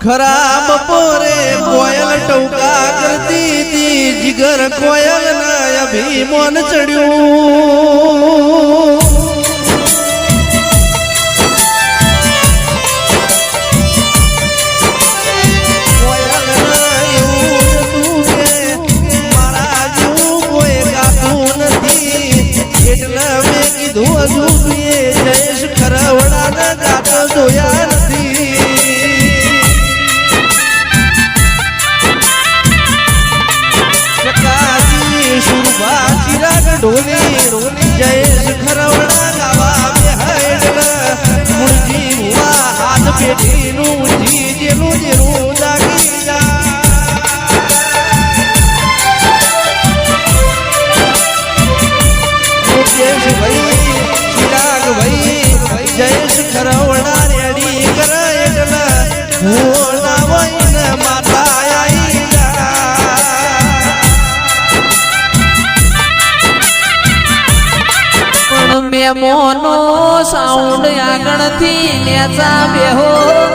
ખરાબ પોરે કોયલ ટોકા કરતી હતી જીગર કોયલ ના અભિમાન ચડ્યું. એટલે મેં કીધું હજુ એ જયેશ ખરવડાના ગાત જોયા નથી. ચકાસી ઢોલી જયેશ ખરવડા ગાવા મુરજી હુવા, હાથ પેટીનું મેમોનો સાઉન્ડ આગળથી નેચા બેહો.